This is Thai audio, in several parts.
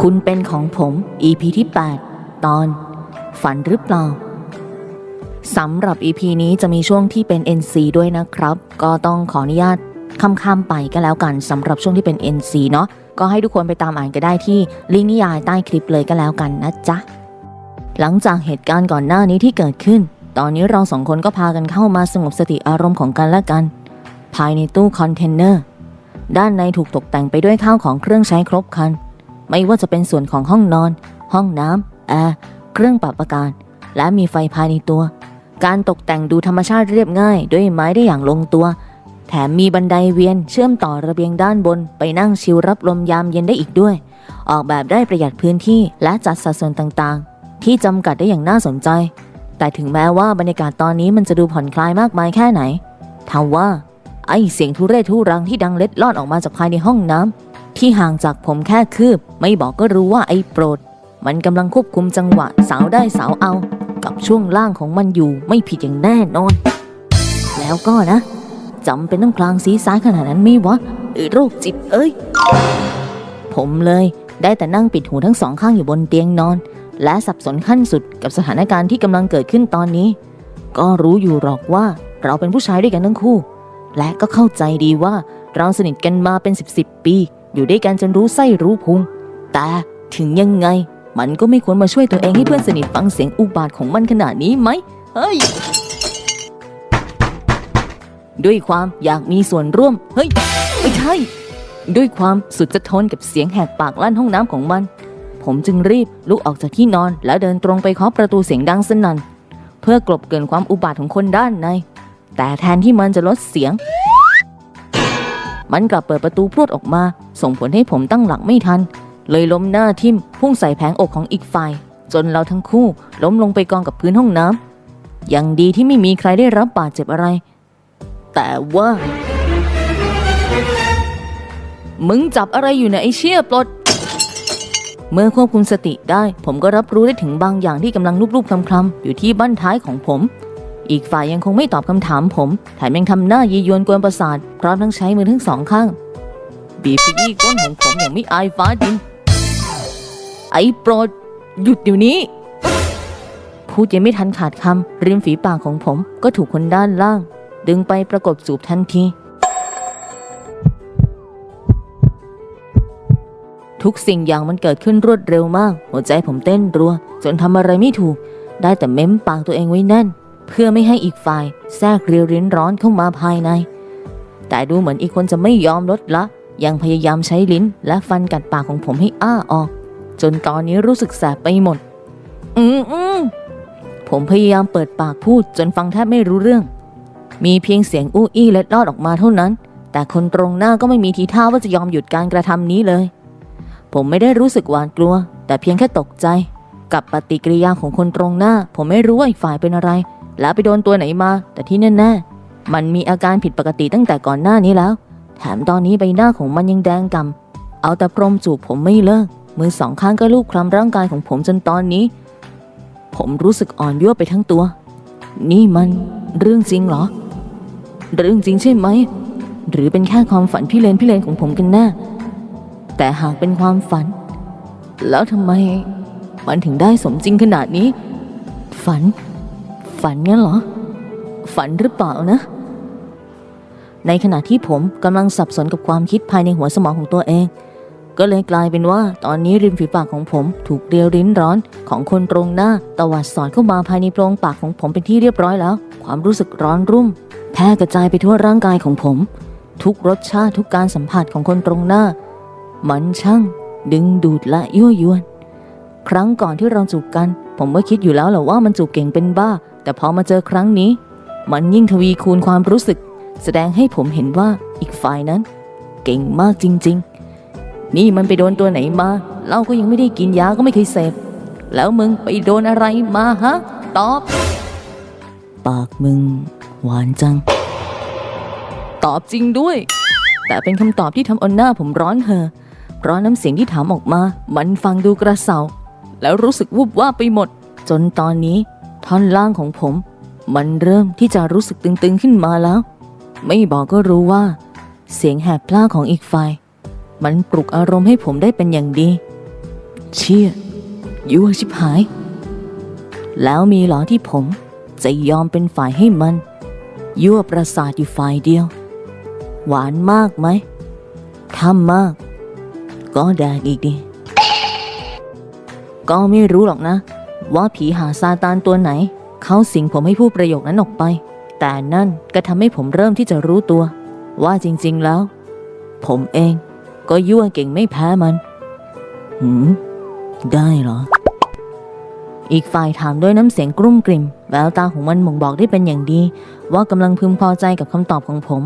คุณเป็นของผม EP ที่ 8 ตอน ฝันหรือเปล่าสำหรับ EP นี้จะมีช่วงที่เป็น NC ด้วยนะครับ ก็ต้องขออนุญาตข้ามๆไปก็แล้วกันสำหรับช่วงที่เป็น NC เนาะก็ให้ทุกคนไปตามอ่านก็ได้ที่ลิงก์นิยายใต้คลิปเลยก็แล้วกันนะจ๊ะ หลังจากเหตุการณ์ก่อนหน้านี้ที่เกิดขึ้น ตอนนี้เราสองคนก็พากันเข้ามาสงบสติอารมณ์ของกันและกัน ภายในตู้คอนเทนเนอร์ ด้านในถูกตกแต่งไปด้วยข้าวของเครื่องใช้ครบครัน ไม่ว่าจะเป็นส่วนของห้องนอน ห้องน้ำแอร์เครื่องปรับอากาศ และมีไฟภายในตัว การตกแต่งดูธรรมชาติเรียบง่าย ด้วยไม้ได้อย่างลงตัว แถมมีบันไดเวียนเชื่อมต่อระเบียงด้านบน ไปนั่งชิลรับลมยามเย็นได้อีกด้วย ออกแบบได้ประหยัดพื้นที่และจัดสัดส่วนต่างๆ ที่จำกัดได้อย่างน่าสนใจ แต่ถึงแม้ว่าบรรยากาศตอนนี้มันจะดูผ่อนคลายมากมายแค่ไหนทว่า ไอเสียงทุเรศทุรังที่ดังเล็ดลอดออกมาจากภายในห้องน้ำที่ห่างจากผมแค่คืบ ไม่บอกก็รู้ว่าไอ้โปรด มันกำลังควบคุมจังหวะสาวได้สาวเอา กับช่วงล่างของมันอยู่ไม่ผิดอย่างแน่นอน แล้วก็นะจำเป็นต้องพลางซีซ้ายขนาดนั้นไม่วะไอ้โรคจิตเอ้ย ผมเลยได้แต่นั่งปิดหูทั้งสองข้างอยู่บนเตียงนอน และสับสนขั้นสุดกับสถานการณ์ที่กำลังเกิดขึ้นตอนนี้ ก็รู้อยู่หรอกว่าเราเป็นผู้ชายด้วยกันทั้งคู่ และก็เข้าใจดีว่าเราสนิทกันมาเป็นสิบสิบปี อยู่ด้วยกันจนรู้ไส้รู้พุง แต่ถึงยังไง มันก็ไม่ควรมาช่วยตัวเองให้เพื่อนสนิทฟังเสียงอุบาทของมันขนาดนี้ไหมเฮ้ย ด้วยความอยากมีส่วนร่วม เฮ้ย ไม่ใช่ ด้วยความสุดจะทนกับเสียงแหกปากลั่นห้องน้ำของมัน ผมจึงรีบลุกออกจากที่นอน แล้วเดินตรงไปเคาะประตูเสียงดังสนั่นเพื่อกลบเกินความอุบาทของคนด้านใน แต่แทนที่มันจะลดเสียง มันกลับเปิดประตูพรวดออกมา ส่งผลให้ผมตั้งหลักไม่ทัน เลยล้มหน้าทิ่มพุ่งใส่แผงอกของอีกฝ่าย จนเราทั้งคู่ล้มลงไปกองกับพื้นห้องน้ำยังดีที่ไม่มีใครได้รับบาดเจ็บอะไร แต่ว่า มึงจับอะไรอยู่นะไอเชี่ยปลดเมื่อควบคุมสติได้ ผมก็รับรู้ได้ถึงบางอย่างที่กำลังรูปๆคลำๆอยู่ที่บั้นท้ายของผม อีกฝ่ายยังคงไม่ตอบคำถามผมแถมยังทำหน้ายียวนกวนประสาทพร้อมทั้งใช้มือทั้งสองข้าง บีบขยี้ก้นของผมอย่างไม่อายฟ้าดิน ไอ้โปรด หยุดเดี๋ยวนี้ พูดยังไม่ทันขาดคำริมฝีปากของผมก็ถูกคนด้านล่าง ดึงไปประกบจูบทันทีทุกสิ่งอย่างมันเกิดขึ้นรวดเร็วมาก หัวใจผมเต้นรัว จนทำอะไรไม่ถูก ได้แต่เม้มปากตัวเองไว้แน่น เพื่อไม่ให้อีกฝ่ายแทรกเรียวริ้นร้อนเข้ามาภายใน แต่ดูเหมือนอีกคนจะไม่ยอมลดละ ยังพยายามใช้ลิ้นและฟันกัดปากของผมให้อ้าออก จนตอนนี้รู้สึกแสบไปหมด อืมอืมผมพยายามเปิดปากพูดจนฟังแทบไม่รู้เรื่อง มีเพียงเสียงอู้อี้เล็ดลอดออกมาเท่านั้น แต่คนตรงหน้าก็ไม่มีทีท่าว่าจะยอมหยุดการกระทำนี้เลย ผมไม่ได้รู้สึกหวาดกลัว แต่เพียงแค่ตกใจ กับปฏิกิริยาของคนตรงหน้า ผมไม่รู้ว่าอีกฝ่ายเป็นอะไร แล้วไปโดนตัวไหนมา แต่ที่แน่ๆมันมีอาการผิดปกติตั้งแต่ก่อนหน้านี้แล้ว แถมตอนนี้ใบหน้าของมันยังแดงกำเอาแต่พรมจูบผมไม่เลิกมือสองข้างก็ลูบคลำร่างกายของผมจนตอนนี้ ผมรู้สึกอ่อนยั่วไปทั้งตัว นี่มันเรื่องจริงเหรอ เรื่องจริงใช่ไหม หรือเป็นแค่ความฝันพี่เลนพี่เลนของผมกันแน่แต่หากเป็นความฝัน แล้วทำไม มันถึงได้สมจริงขนาดนี้ ฝัน ฝันงั้นเหรอ ฝันหรือเปล่านะ ในขณะที่ผมกำลังสับสนกับความคิดภายในหัวสมองของตัวเอง ก็เลยกลายเป็นว่าตอนนี้ริมฝีปากของผมถูกเรียวริ้นร้อนของคนตรงหน้าตวัดสอดเข้ามาภายในโพรงปากของผมเป็นที่เรียบร้อยแล้ว ความรู้สึกร้อนรุ่มแพร่กระจายไปทั่วร่างกายของผม ทุกรสชาติทุกการสัมผัสของคนตรงหน้า มันช่าง ดึงดูดและยั่วยวน ครั้งก่อนที่เราจูบกัน ผมก็คิดอยู่แล้วแหละว่ามันจูบเก่งเป็นบ้า แต่พอมาเจอครั้งนี้ มันยิ่งทวีคูณความรู้สึก แสดงให้ผมเห็นว่าอีกฝ่ายนั้น เก่งมากจริง ๆ นี่มันไปโดนตัวไหนมาเราก็ยังไม่ได้กินยาก็ไม่เคยเสพแล้วมึงไปโดนอะไรมาฮะ ตอบ ปากมึง หวานจัง ตอบจริงด้วย แต่เป็นคำตอบที่ทำเอาหน้าผมร้อนเห่อเพราะน้ำเสียงที่ถามออกมา มันฟังดูกระเซาแล้วรู้สึกวุบว่าไปหมด จนตอนนี้ ท่อนล่างของผม มันเริ่มที่จะรู้สึกตึงๆขึ้นมาแล้ว ไม่บอกก็รู้ว่า เสียงแหบพล่าของอีกฝ่าย มันปลุกอารมณ์ให้ผมได้เป็นอย่างดี เชี่ยยั่วชิบหาย แล้วมีหรอที่ผมจะยอมเป็นฝ่ายให้มัน ยั่วประสาทอยู่ฝ่ายเดียว หวานมากไหมถ้ามาก ก็แดกอีกดิก็ไม่รู้หรอกนะ ว่าผีหาซาตานตัวไหน เขาสิงผมให้พูดประโยคนั้นออกไป แต่นั่นก็ทำให้ผมเริ่มที่จะรู้ตัว ว่าจริงๆแล้ว ผมเองก็ยั่วเก่งไม่แพ้มัน หืม ได้เหรอ อีกฝ่ายถามด้วยน้ำเสียงกรุ่มกริ่ม แววตาของมันบ่งบอกได้เป็นอย่างดี ว่ากำลังพึงพอใจกับคำตอบของผม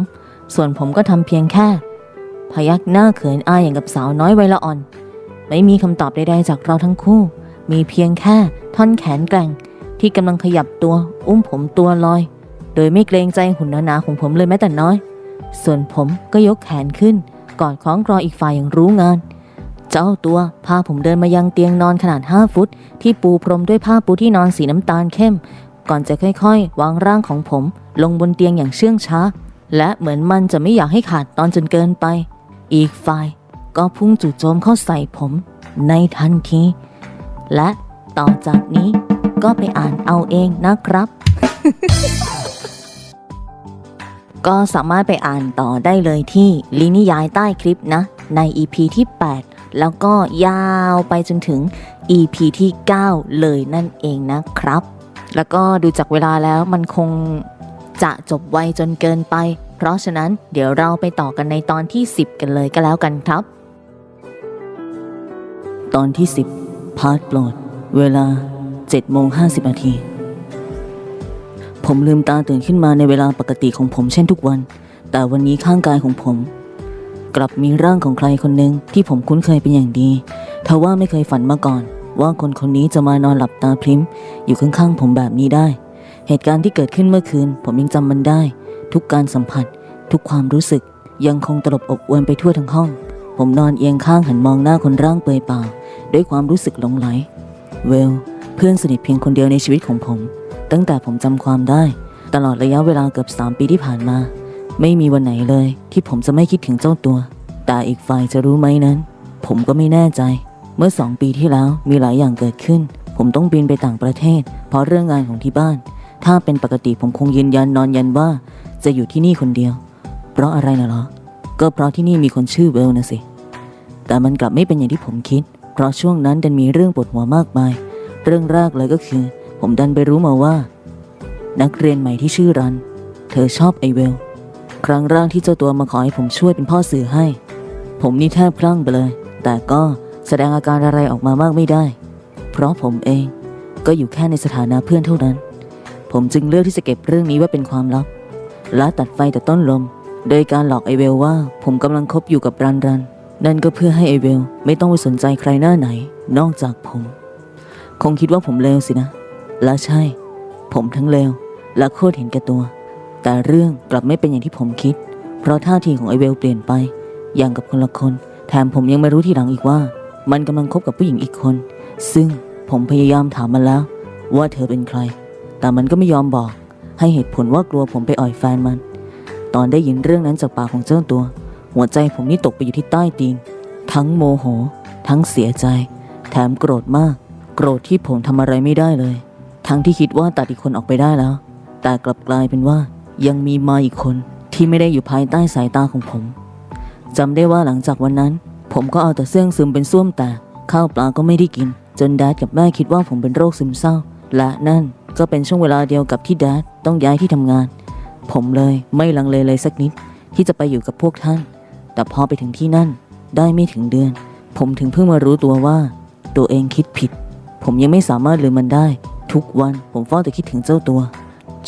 ส่วนผมก็ทำเพียงแค่ พยักหน้าเขินอายอย่างกับสาวน้อยวัยละอ่อน ไม่มีคำตอบใดๆจากเราทั้งคู่ มีเพียงแค่ ท่อนแขนแกร่ง ที่กำลังขยับตัว อุ้มผมตัวลอย โดยไม่เกรงใจหุ่นหนาๆของผมเลยแม้แต่น้อย ส่วนผมก็ยกแขนขึ้นกอดคล้องคลออีกฝ่ายอย่างรู้งาน เจ้าตัวพาผมเดินมายังเตียงนอนขนาด 5 ฟุต ที่ปูพรมด้วยผ้าปูที่นอนสีน้ำตาลเข้ม ก่อนจะค่อยๆ วางร่างของผม ลงบนเตียงอย่างเชื่องช้า และเหมือนมันจะไม่อยากให้ขาดตอนจนเกินไป อีกฝ่ายก็พุ่งจู่โจมเข้าใส่ผมในทันที และ ต่อจากนี้ ก็ไปอ่านเอาเองนะครับ ก็สามารถไปอ่านต่อได้เลยที่ลินิยายใต้คลิปนะ ใน EP ที่ 8 แล้วก็ยาวไปจนถึง EP ที่ 9 เลยนั่นเองนะครับ แล้วก็ดูจากเวลาแล้วมันคงจะจบไวจนเกินไป เพราะฉะนั้นเดี๋ยวเราไปต่อกันในตอนที่ 10 กันเลยก็แล้วกันครับ ตอนที่ 10 พาร์ทโปรด เวลา7โมง50นาที ผมลืมตาตื่นขึ้นมาในเวลาปกติของผมเช่นทุกวัน แต่วันนี้ข้างกายของผม กลับมีร่างของใครคนหนึ่งที่ผมคุ้นเคยเป็นอย่างดีทว่าไม่เคยฝันมาก่อน ว่าคนคนนี้จะมานอนหลับตาพริมอยู่ข้างๆผมแบบนี้ได้ เหตุการณ์ที่เกิดขึ้นเมื่อคืน ผมยังจำมันได้ ทุกการสัมผัส ทุกความรู้สึก ยังคงตลบอบอวนไปทั่วทั้งห้อง ผมนอนเอียงข้างหันมองหน้าคนร่างเปลือยเปล่าด้วยความรู้สึกหลงไหล เวล เพื่อนสนิทเพียงคนเดียวในชีวิตของผม ตั้งแต่ผมจำความได้ ตลอดระยะเวลาเกือบ 3 ปีที่ผ่านมา ไม่มีวันไหนเลย ที่ผมจะไม่คิดถึงเจ้าตัว แต่อีกฝ่ายจะรู้ไหมนั้น ผมก็ไม่แน่ใจ เมื่อสองปีที่แล้วมีหลายอย่างเกิดขึ้น ผมต้องบินไปต่างประเทศ เพราะเรื่องงานของที่บ้าน ถ้าเป็นปกติผมคงยืนยันนอนยันว่า จะอยู่ที่นี่คนเดียว เพราะอะไรนะเหรอก็เพราะที่นี่มีคนชื่อเวลนะสิแต่มันกลับไม่เป็นอย่างที่ผมคิด เพราะช่วงนั้นดันมีเรื่องปวดหัวมากมาย เรื่องแรกเลยก็คือ ผมดันไปรู้มาว่า นักเรียนใหม่ที่ชื่อรัน เธอชอบไอเวล ครั้งแรกที่เจ้าตัวมาขอให้ผมช่วยเป็นพ่อสื่อให้ ผมนี่แทบพลั่งไปเลย แต่ก็แสดงอาการอะไรออกมามากไม่ได้ เพราะผมเองก็อยู่แค่ในสถานะเพื่อนเท่านั้น ผมจึงเลือกที่จะเก็บเรื่องนี้ไว้เป็นความลับ และตัดไฟแต่ต้นลม โดยการหลอกไอเวลว่าผมกำลังคบอยู่กับรันรัน นั่นก็เพื่อให้ไอเวลไม่ต้องไปสนใจใครหน้าไหน นอกจากผม คงคิดว่าผมเลวสินะ และใช่ ผมทั้งเลวและโคตรเห็นแก่ตัว แต่เรื่องกลับไม่เป็นอย่างที่ผมคิด เพราะท่าทีของไอเวลเปลี่ยนไป อย่างกับคนละคน แถมผมยังไม่รู้ทีหลังอีกว่า มันกำลังคบกับผู้หญิงอีกคน ซึ่งผมพยายามถามมันแล้ว ว่าเธอเป็นใคร แต่มันก็ไม่ยอมบอก ให้เหตุผลว่ากลัวผมไปอ่อยแฟนมัน ตอนได้ยินเรื่องนั้นจากปากของเจ้าตัว หัวใจผมนี่ตกไปอยู่ที่ใต้ตีน ทั้งโมโห ทั้งเสียใจ แถมโกรธมาก โกรธที่ผมทำอะไรไม่ได้เลย ทั้งที่คิดว่าตัดอีกคนออกไปได้แล้ว แต่กลับกลายเป็นว่า ยังมีมาอีกคนที่ไม่ได้อยู่ภายใต้สายตาของผมจำได้ว่าหลังจากวันนั้น ผมก็เอาแต่เสื่องซึมเป็นส้วมแตกข้าวปลาก็ไม่ได้กิน จนแดดกับแม่คิดว่าผมเป็นโรคซึมเศร้า และนั่นก็เป็นช่วงเวลาเดียวกับที่แดดต้องย้ายที่ทำงาน ผมเลยไม่ลังเลเลยสักนิดที่จะไปอยู่กับพวกท่าน แต่พอไปถึงที่นั่นได้ไม่ถึงเดือน ผมถึงเพิ่งมารู้ตัวว่า ตัวเองคิดผิด ผมยังไม่สามารถลืมมันได้ ทุกวันผมเฝ้าแต่คิดถึงเจ้าตัว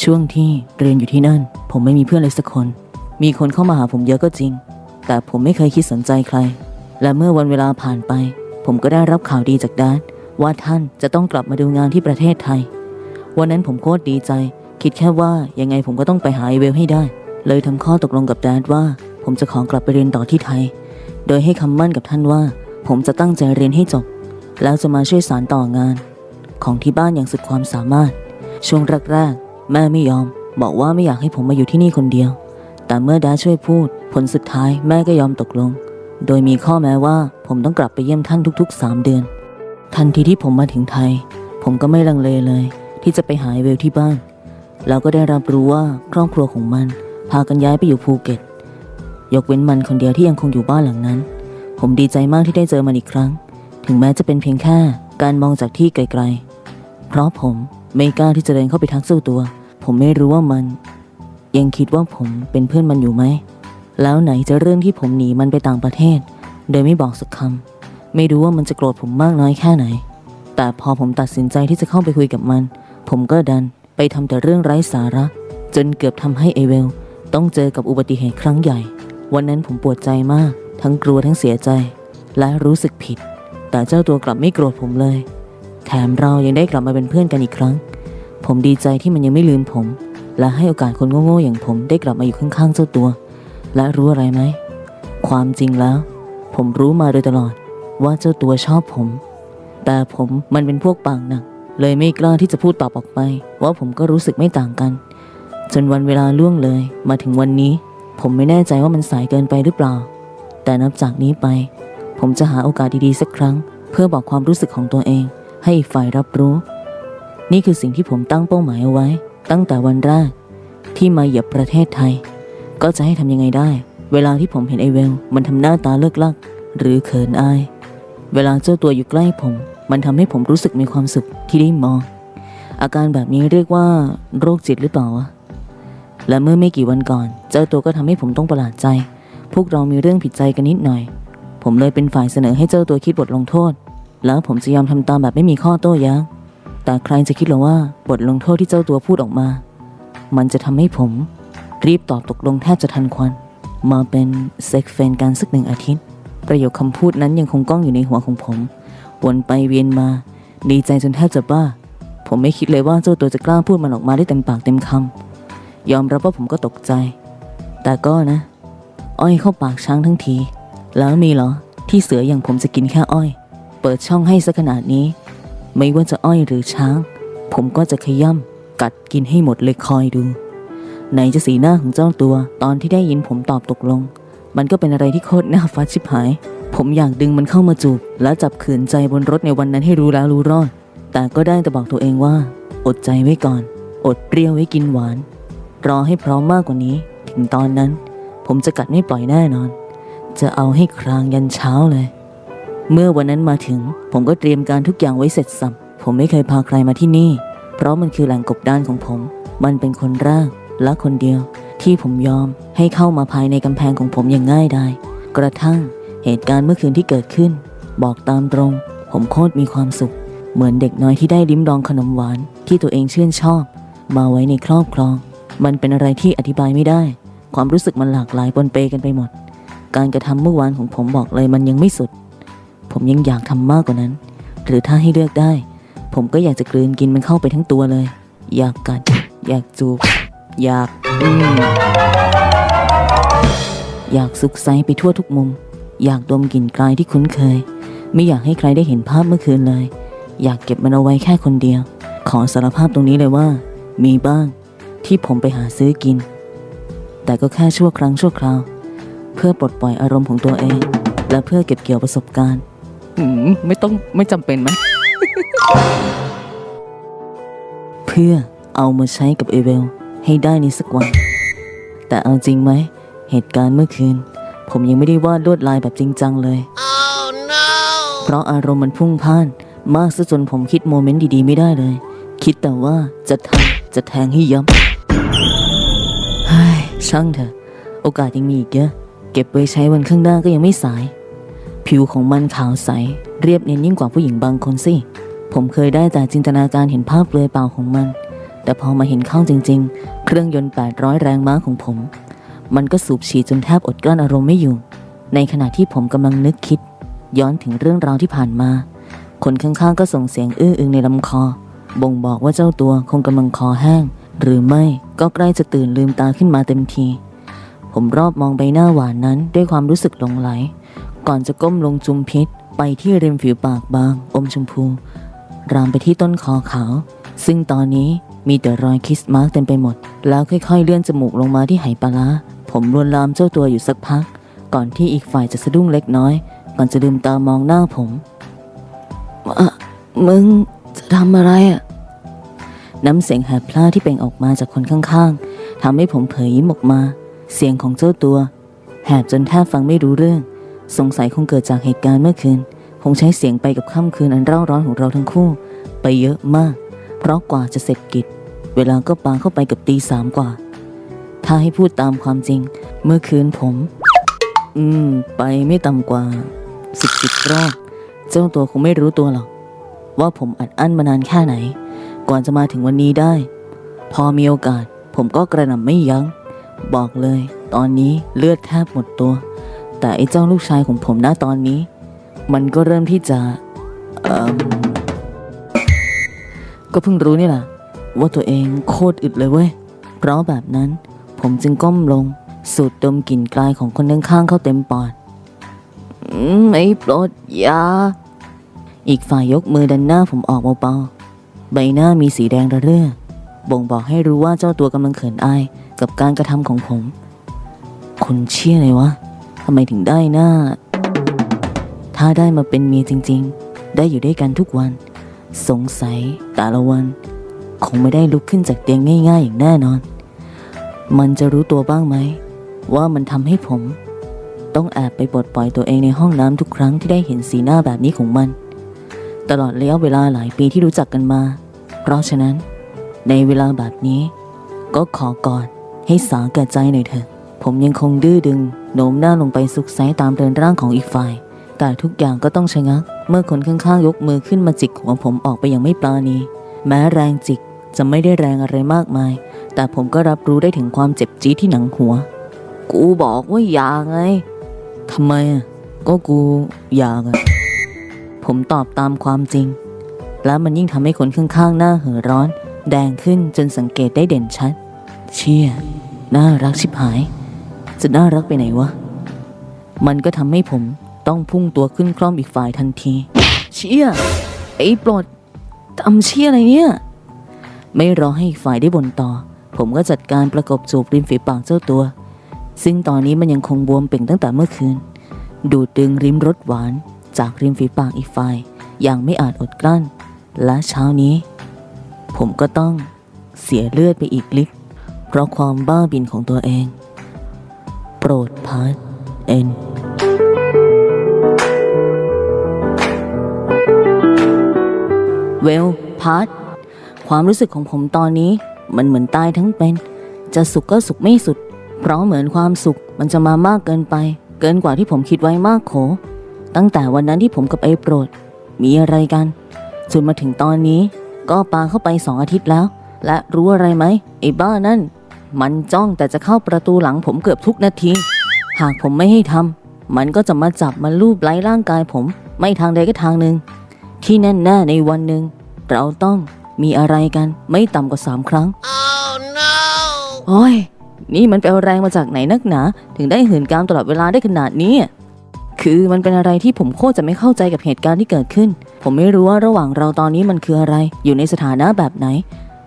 ช่วงที่เรียนอยู่ที่นั่น ผมไม่มีเพื่อนเลยสักคน มีคนเข้ามาหาผมเยอะก็จริง แต่ผมไม่เคยคิดสนใจใคร และเมื่อวันเวลาผ่านไป ผมก็ได้รับข่าวดีจากดานว่าท่านจะต้องกลับมาดูงานที่ประเทศไทย วันนั้นผมโคตรดีใจ คิดแค่ว่ายังไงผมก็ต้องไปหาไอเวลให้ได้ เลยทำข้อตกลงกับแดดว่า ผมจะขอกลับไปเรียนต่อที่ไทย โดยให้คำมั่นกับท่านว่า ผมจะตั้งใจเรียนให้จบ แล้วจะมาช่วยสานต่องาน ของที่บ้านอย่างสุดความสามารถ ช่วงแรกๆแม่ไม่ยอม บอกว่าไม่อยากให้ผมมาอยู่ที่นี่คนเดียว แต่เมื่อดาช่วยพูด ผลสุดท้ายแม่ก็ยอมตกลง โดยมีข้อแม้ว่าผมต้องกลับไปเยี่ยมท่านทุกๆ 3 เดือน ทันทีที่ผมมาถึงไทย ผมก็ไม่ลังเลเลย ที่จะไปหาเวลที่บ้าน แล้วก็ได้รับรู้ว่าครอบครัวของมัน พากันย้ายไปอยู่ภูเก็ต ยกเว้นมันคนเดียวที่ยังคงอยู่บ้านหลังนั้น ผมดีใจมากที่ได้เจอมันอีกครั้ง ถึงแม้จะเป็นเพียงแค่การมองจากที่ไกลๆ เพราะผมไม่กล้าที่จะเดินเข้าไปทักสู้ตัว ผมไม่รู้ว่ามัน ยังคิดว่าผมเป็นเพื่อนมันอยู่ไหม แล้วไหนจะเรื่องที่ผมหนีมันไปต่างประเทศ โดยไม่บอกสักคำไม่รู้ว่ามันจะโกรธผมมากน้อยแค่ไหน แต่พอผมตัดสินใจที่จะเข้าไปคุยกับมัน ผมก็ดันไปทำแต่เรื่องไร้สาระ จนเกือบทำให้เอเวล ต้องเจอกับอุบัติเหตุครั้งใหญ่ วันนั้นผมปวดใจมาก ทั้งกลัวทั้งเสียใจ และรู้สึกผิด แต่เจ้าตัวกลับไม่โกรธผมเลย แถมเรายังได้กลับมาเป็นเพื่อนกันอีกครั้ง ผมดีใจที่มันยังไม่ลืมผม และให้โอกาสคนโง่ๆอย่างผมได้กลับมาอยู่ข้างๆเจ้าตัว และรู้อะไรไหมความจริงแล้ว ผมรู้มาโดยตลอดว่าเจ้าตัวชอบผม แต่ผมมันเป็นพวกปากหนักเลยไม่กล้าที่จะพูดตอบออกไป ว่าผมก็รู้สึกไม่ต่างกัน จนวันเวลาล่วงเลยมาถึงวันนี้ ผมไม่แน่ใจว่ามันสายเกินไปหรือเปล่า แต่นับจากนี้ไป ผมจะหาโอกาสดีๆสักครั้ง เพื่อบอกความรู้สึกของตัวเอง ให้อีกฝ่ายรับรู้ นี่คือสิ่งที่ผมตั้งเป้าหมายเอาไว้ ตั้งแต่วันแรกที่มาเหยียบประเทศไทย ก็จะให้ทำยังไงได้ เวลาที่ผมเห็นไอเวล มันทำหน้าตาเลิกลัก หรือเขินอาย เวลาเจ้าตัวอยู่ใกล้ผม มันทำให้ผมรู้สึกมีความสุขที่ได้มอง อาการแบบนี้เรียกว่า โรคจิตหรือเปล่าวะ และเมื่อไม่กี่วันก่อน เจ้าตัวก็ทำให้ผมต้องประหลาดใจ พวกเรามีเรื่องผิดใจกันนิดหน่อย ผมเลยเป็นฝ่ายเสนอให้เจ้าตัวคิดบทลงโทษ แล้วผมจะยอมทำตามแบบไม่มีข้อโต้แย้งแต่ใครจะคิดหรอว่าบทลงโทษที่เจ้าตัวพูดออกมา มันจะทำให้ผม รีบตอบตกลงแทบจะทันควัน มาเป็นเซ็กเฟนกันสักหนึ่งอาทิตย์ ประโยคคำพูดนั้นยังคงก้องอยู่ในหัวของผมวนไปเวียนมา ดีใจจนแทบจะบ้า ผมไม่คิดเลยว่าเจ้าตัวจะกล้าพูดมันออกมาได้เต็มปากเต็มคำ ยอมรับว่าผมก็ตกใจ แต่ก็นะ อ้อยเข้าปากช้างทั้งที แล้วมีเหรอ ที่เสืออย่างผมจะกินแค่อ้อย เปิดช่องให้สักขนาดนี้ ไม่ว่าจะอ้อยหรือช้าง ผมก็จะขย่ำกัดกินให้หมดเลยคอยดูไหนจะสีหน้าของเจ้าตัว ตอนที่ได้ยินผมตอบตกลง มันก็เป็นอะไรที่โคตรน่าฟัดชิบหาย ผมอยากดึงมันเข้ามาจูบ และจับขืนใจบนรถในวันนั้นให้รู้แล้วรู้รอด แต่ก็ได้แต่บอกตัวเองว่า อดใจไว้ก่อน อดเปรี้ยวไว้กินหวาน รอให้พร้อมมากกว่านี้ ถึงตอนนั้น ผมจะกัดไม่ปล่อยแน่นอน จะเอาให้ครางยันเช้าเลย เมื่อวันนั้นมาถึง ผมก็เตรียมการทุกอย่างไว้เสร็จสับผมไม่เคยพาใครมาที่นี่ เพราะมันคือแหล่งกบดานของผม มันเป็นคนแรกและคนเดียว ที่ผมยอมให้เข้ามาภายในกำแพงของผมอย่างง่ายดายกระทั่งเหตุการณ์เมื่อคืนที่เกิดขึ้น บอกตามตรง ผมโคตรมีความสุข เหมือนเด็กน้อยที่ได้ลิ้มลองขนมหวานที่ตัวเองชื่นชอบ มาไว้ในครอบครอง มันเป็นอะไรที่อธิบายไม่ได้ ความรู้สึกมันหลากหลายปนเปกันไปหมด การกระทำเมื่อวานของผมบอกเลยมันยังไม่สุด ผมยังอยากทำมากกว่านั้น หรือถ้าให้เลือกได้ ผมก็อยากจะกลืนกินมันเข้าไปทั้งตัวเลย อยากกัด อยากจูบ อยากอืมอยากสุกไซไปทั่วทุกมุม อยากดมกลิ่นกายที่คุ้นเคย ไม่อยากให้ใครได้เห็นภาพเมื่อคืนเลย อยากเก็บมันเอาไว้แค่คนเดียว ขอสารภาพตรงนี้เลยว่า มีบ้าง ที่ผมไปหาซื้อกิน แต่ก็แค่ชั่วครั้งชั่วคราว เพื่อปลดปล่อยอารมณ์ของตัวเอง และเพื่อเก็บเกี่ยวประสบการณ์อืมไม่ต้องไม่จำเป็นไหม เพื่อเอามาใช้กับเอเวลให้ได้ในสักวัน แต่เอาจริงไหม เหตุการณ์เมื่อคืน ผมยังไม่ได้วาดลวดลายแบบจริงจังเลย เพราะอารมณ์มันพุ่งพ่าน มากซะจนผมคิดโมเมนต์ดีๆ ไม่ได้เลย คิดแต่ว่าจะทำจะแทงให้ย้ำ เฮ้ยช่างเถอะ โอกาสยังมีอีกเยอะ เก็บไว้ใช้วันข้างหน้าก็ยังไม่สาย ผิวของมันขาวใส เรียบเนียนยิ่งกว่าผู้หญิงบางคนสิ ผมเคยได้แต่จินตนาการเห็นภาพเปลือยเปล่าของมัน แต่พอมาเห็นเข้าจริง ๆ เครื่องยนต์ 800 แรงม้าของผม มันก็สูบฉีดจนแทบอดกลั้นอารมณ์ไม่อยู่ ในขณะที่ผมกำลังนึกคิด ย้อนถึงเรื่องราวที่ผ่านมา คนข้างๆก็ส่งเสียงอื้ออึงในลำคอ บ่งบอกว่าเจ้าตัวคงกำลังคอแห้ง หรือไม่ก็ใกล้จะตื่นลืมตาขึ้นมาเต็มที ผมรอบมองใบหน้าหวานนั้นด้วยความรู้สึกหลงไหล ก่อนจะก้มลงจุมพิษ ไปที่ริมฝีปากบาง อมชมพู รามไปที่ต้นคอขาว ซึ่งตอนนี้มีแต่รอยคิสมาร์กเต็มไปหมด แล้วค่อยๆ เลื่อนจมูกลงมาที่ไหปลาร้าผมลวนลามเจ้าตัวอยู่สักพัก ก่อนที่อีกฝ่ายจะสะดุ้งเล็กน้อย ก่อนจะลืมตามองหน้าผมมึงจะทำอะไรอะ น้ำเสียงแหบพล่าที่เปล่งออกมาจากคนข้างๆทำให้ผมเผยยิ้มออกมา เสียงของเจ้าตัว แหบจนแทบฟังไม่รู้เรื่อง สงสัยคงเกิดจากเหตุการณ์เมื่อคืน คงใช้เสียงไปกับค่ำคืนอันเร่าร้อนของเราทั้งคู่ ไปเยอะมาก เพราะกว่าจะเสร็จกิจ เวลาก็ปาเข้าไปกับตีสามกว่า ถ้าให้พูดตามความจริง เมื่อคืนผม อืม ไปไม่ต่ำกว่าสิบสิบรอบ เจ้าตัวคงไม่รู้ตัวหรอก ว่าผมอัดอั้นมานานแค่ไหน ก่อนจะมาถึงวันนี้ได้ พอมีโอกาส ผมก็กระหน่ำไม่ยัง้ง บอกเลย ตอนนี้เลือดแทบหมดตัว แต่ไอ้เจ้าลูกชายของผมณตอนนี้ มันก็เริ่มที่จะเอ่มก็เพิ่งรู้นี่แหละว่าตัวเองโคตรอึดเลยเว้ย เพราะแบบนั้น ผมจึงก้มลง สูดดมกลิ่นกลายของคนข้างๆเข้าเต็มปอดอืมไอ้โปรดยาอีกฝ่ายยกมือดันหน้าผมออกเบาๆ ใบหน้ามีสีแดงระเรื่อ บ่งบอกให้รู้ว่าเจ้าตัวกำลังเขินอายกับการกระทำของผมคนเชี่ยเลยวะทำไมถึงได้หน้า ถ้าได้มาเป็นเมียจริง ๆ ได้อยู่ด้วยกันทุกวัน สงสัยแต่ละวัน คงไม่ได้ลุกขึ้นจากเตียงง่ายๆ อย่างแน่นอน มันจะรู้ตัวบ้างไหม ว่ามันทำให้ผม ต้องแอบไปปลดปล่อยตัวเองในห้องน้ำทุกครั้งที่ได้เห็นสีหน้าแบบนี้ของมัน ตลอดระยะเวลาหลายปีที่รู้จักกันมา เพราะฉะนั้น ในเวลาแบบนี้ ก็ขอกอดให้สาแก่ใจหน่อยเถอะ ผมยังคงดื้อดึงโน้มหน้าลงไปซุกไซตามเดินร่างของอีกฝ่าย แต่ทุกอย่างก็ต้องชะงัก เมื่อคนข้างๆ ยกมือขึ้นมาจิกหัวผมออกไปอย่างไม่ปราณี แม้แรงจิกจะไม่ได้แรงอะไรมากมาย แต่ผมก็รับรู้ได้ถึงความเจ็บจี๊ดที่หนังหัว กูบอกว่าอย่าไงทำไมอะก็กูอยากอะ ผมตอบตามความจริง แล้วมันยิ่งทำให้คนข้างๆ หน้าเห่อร้อน แดงขึ้นจนสังเกตได้เด่นชัด เชี่ย น่ารักชิบหาย จะน่ารักไปไหนวะ มันก็ทำให้ผมต้องพุ่งตัวขึ้นคล่อมอีกฝ่ายทันที เชี่ย ไอ้ปลดทำเชี่ยอะไรเนี่ย ไม่รอให้อีกฝ่ายได้บ่นต่อ ผมก็จัดการประกบจูบริมฝีปากเจ้าตัว ซึ่งตอนนี้มันยังคงบวมเป่งตั้งแต่เมื่อคืน ดูดดึงริมรสหวาน จากริมฝีปากอีกฝ่ายอย่างไม่อาจอดกลั้น และเช้านี้ ผมก็ต้องเสียเลือดไปอีกลิตรเพราะความบ้าบินของตัวเอง โปรดพาร์ทเอ็นเวลพาร์ทความรู้สึกของผมตอนนี้มันเหมือนตายทั้งเป็น จะสุขก็สุขไม่สุด เพราะเหมือนความสุขมันจะมามากเกินไป เกินกว่าที่ผมคิดไว้มากโข ตั้งแต่วันนั้นที่ผมกับไอ้โปรด มีอะไรกันจนมาถึงตอนนี้ ก็ปาเข้าไปสองอาทิตย์แล้ว และรู้อะไรไหมไอ้บ้านั่น มันจ้องแต่จะเข้าประตูหลังผมเกือบทุกนาที หากผมไม่ให้ทำมันก็จะมาจับมาลูบไล้ร่างกายผม ไม่ทางใดก็ทางหนึ่งที่แน่ๆในวันหนึ่งเราต้องมีอะไรกันไม่ต่ำกว่าสามครั้ง Oh no! โอ้ย นี่มันไปเอาแรงมาจากไหนนักหนา ถึงได้หืนกามตลอดเวลาได้ขนาดนี้ คือมันเป็นอะไรที่ผมโคตรจะไม่เข้าใจกับเหตุการณ์ที่เกิดขึ้น ผมไม่รู้ว่าระหว่างเราตอนนี้มันคืออะไร อยู่ในสถานะแบบไหน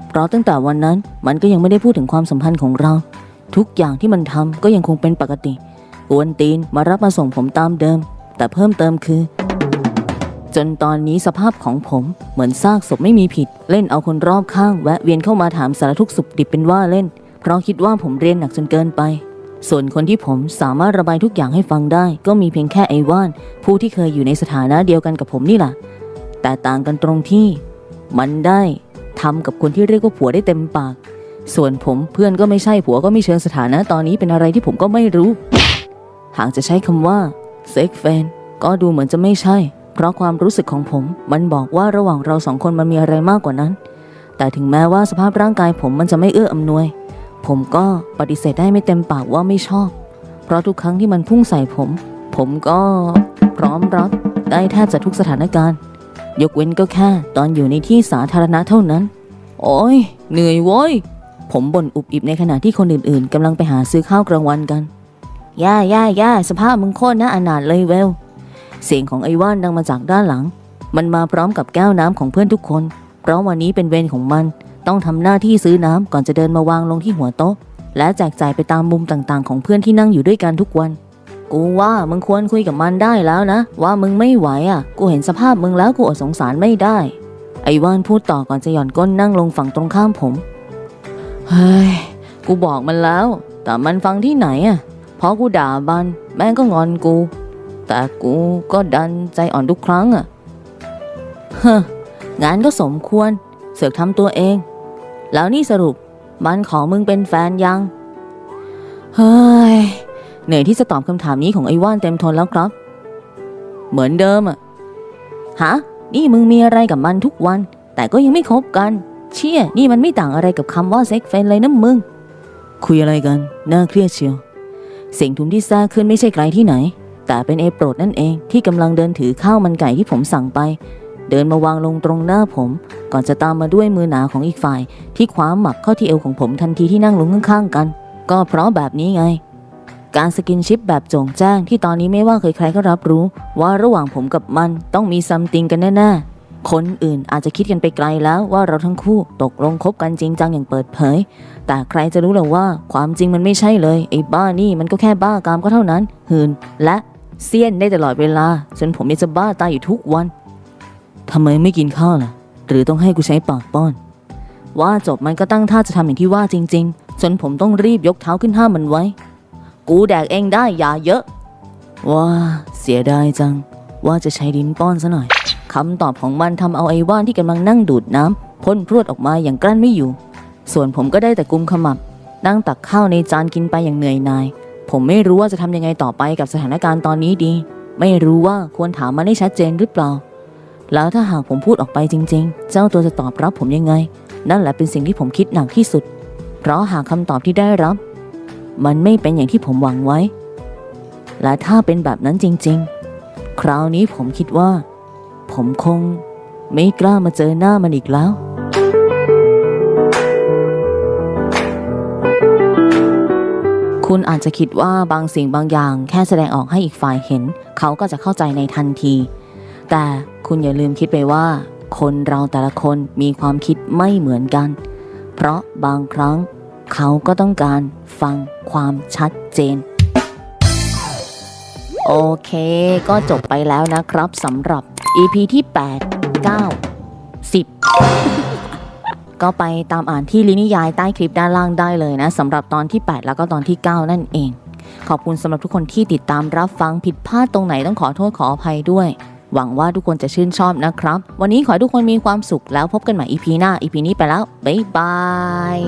เพราะตั้งแต่วันนั้นมันก็ยังไม่ได้พูดถึงความสัมพันธ์ของเรา ทุกอย่างที่มันทำก็ยังคงเป็นปกติกวนตีนมารับมาส่งผมตามเดิม แต่เพิ่มเติมคือ จนตอนนี้สภาพของผมเหมือนซากศพไม่มีผิด เล่นเอาคนรอบข้าง แวะเวียนเข้ามาถามสารทุกสุขดิบเป็นว่าเล่น เพราะคิดว่าผมเรียนหนักจนเกินไป ส่วนคนที่ผมสามารถระบายทุกอย่างให้ฟังได้ ก็มีเพียงแค่ไอ้ว่าน ผู้ที่เคยอยู่ในสถานะเดียวกันกับผมนี่แหละแต่ต่างกันตรงที่ มันได้ทำกับคนที่เรียกว่าผัวได้เต็มปาก ส่วนผมเพื่อนก็ไม่ใช่ผัวก็ไม่เชิงสถานะตอนนี้เป็นอะไรที่ผมก็ไม่รู้ หากจะใช้คำว่าเซ็กแฟนก็ดูเหมือนจะไม่ใช่ เพราะความรู้สึกของผมมันบอกว่าระหว่างเราสองคนมันมีอะไรมากกว่านั้น แต่ถึงแม้ว่าสภาพร่างกายผมมันจะไม่เอื้ออำนวย ผมก็ปฏิเสธได้ไม่เต็มปากว่าไม่ชอบ เพราะทุกครั้งที่มันพุ่งใส่ผม ผมก็พร้อมรับได้แทบจะทุกสถานการณ์ ยกเว้นก็แค่ตอนอยู่ในที่สาธารณะเท่านั้น โอ้ยเหนื่อยโว้ย ผมบ่นอุบอิบในขณะที่คนอื่นๆกำลังไปหาซื้อข้าวกลางวันกัน ย่าย่าย่าสภาพมึงโคตรน่าอนาถเลยเวล เสียงของไอ้ว่านดังมาจากด้านหลัง มันมาพร้อมกับแก้วน้ำของเพื่อนทุกคน เพราะวันนี้เป็นเวรของมัน ต้องทำหน้าที่ซื้อน้ำก่อนจะเดินมาวางลงที่หัวโต๊ะ และแจกจ่ายไปตามมุมต่างๆ ของเพื่อนที่นั่งอยู่ด้วยกันทุกวัน กูว่ามึงควรคุยกับมันได้แล้วนะ ว่ามึงไม่ไหวอะ กูเห็นสภาพมึงแล้วกูอดสงสารไม่ได้ ไอ้ว่านพูดต่อก่อนจะหย่อนก้นนั่งลงฝั่งตรงข้ามผมเฮ้ยกูบอกมันแล้ว แต่มันฟังที่ไหนอะพอกูด่ามันแม่งก็งอนกู แต่กูก็ดันใจอ่อนทุกครั้งอะเฮ้งานก็สมควร เสือกทำตัวเอง แล้วนี่สรุปมันของมึงเป็นแฟนยัง เฮ้ย เหนื่อยที่จะตอบคำถามนี้ของไอ้ว่านเต็มทนแล้วครับ เหมือนเดิมอะฮะ นี่มึงมีอะไรกับมันทุกวัน แต่ก็ยังไม่คบกัน เชี่ย นี่มันไม่ต่างอะไรกับคำว่าเซ็กเฟนเลยนะมึง คุยอะไรกัน น่าเครียดเชียว เสียงทุมที่แทรกขึ้นไม่ใช่ใครที่ไหน แต่เป็นเอโปรดนั่นเองที่กำลังเดินถือข้าวมันไก่ที่ผมสั่งไป เดินมาวางลงตรงหน้าผม ก่อนจะตามมาด้วยมือหนาของอีกฝ่าย ที่คว้าหมับเข้าที่เอวของผมทันทีที่นั่งลงข้างๆกัน ก็เพราะแบบนี้ไง การสกินชิปแบบโจ่งแจ้งที่ตอนนี้ไม่ว่าใครๆก็รับรู้ ว่าระหว่างผมกับมันต้องมีซัมติงกันแน่ๆ คนอื่นอาจจะคิดกันไปไกลแล้วว่าเราทั้งคู่ตกลงคบกันจริงจังอย่างเปิดเผย แต่ใครจะรู้หรอว่าความจริงมันไม่ใช่เลยไอ้บ้านี่มันก็แค่บ้ากามก็เท่านั้น หืนและเซียนได้ตลอดเวลาจนผมเนี่ยจะบ้าตายอยู่ทุกวัน ทำไมไม่กินข้าวล่ะ หรือต้องให้กูใช้ปากป้อน ว่าจบมันก็ตั้งท่าจะทำอย่างที่ว่าจริง ๆ จนผมต้องรีบยกเท้าขึ้นห้ามมันไว้ กูแดกเองได้อย่าเยอะว้าเสียดายจัง ว่าจะใช้ดินป้อนซะหน่อยคำตอบของมันทำเอาไอ้ว่านที่กำลังนั่งดูดน้ำพ่นพรวดออกมาอย่างกลั้นไม่อยู่ ส่วนผมก็ได้แต่กุมขมับ นั่งตักข้าวในจานกินไปอย่างเหนื่อยหน่าย ผมไม่รู้ว่าจะทำยังไงต่อไปกับสถานการณ์ตอนนี้ดี ไม่รู้ว่าควรถามมันให้ชัดเจนหรือเปล่า แล้วถ้าหากผมพูดออกไปจริง ๆ เจ้าตัวจะตอบรับผมยังไง นั่นแหละเป็นสิ่งที่ผมคิดหนักที่สุด เพราะหากคำตอบที่ได้รับ มันไม่เป็นอย่างที่ผมหวังไว้ และถ้าเป็นแบบนั้นจริง ๆ คราวนี้ผมคิดว่า ผมคงไม่กล้ามาเจอหน้ามันอีกแล้วคุณอาจจะคิดว่าบางสิ่งบางอย่างแค่แสดงออกให้อีกฝ่ายเห็น เขาก็จะเข้าใจในทันที แต่ คุณอย่าลืมคิดไปว่า คนเราแต่ละคนมีความคิดไม่เหมือนกัน เพราะบางครั้งเขาก็ต้องการฟังความชัดเจน โอเค ก็จบไปแล้วนะครับสำหรับ EP ที่ 8 9 10 ก็ไปตามอ่านที่ลินิยายใต้คลิปด้านล่างได้เลยนะสำหรับตอนที่ 8 แล้วก็ตอนที่ 9 นั่นเอง ขอบคุณสำหรับทุกคนที่ติดตามรับฟังผิดพลาดตรงไหนต้องขอโทษขออภัยด้วย หวังว่าทุกคนจะชื่นชอบนะครับ วันนี้ขอให้ทุกคนมีความสุขแล้วพบกันใหม่อีพีหน้าอีพีนี้ไปแล้ว บ๊ายบาย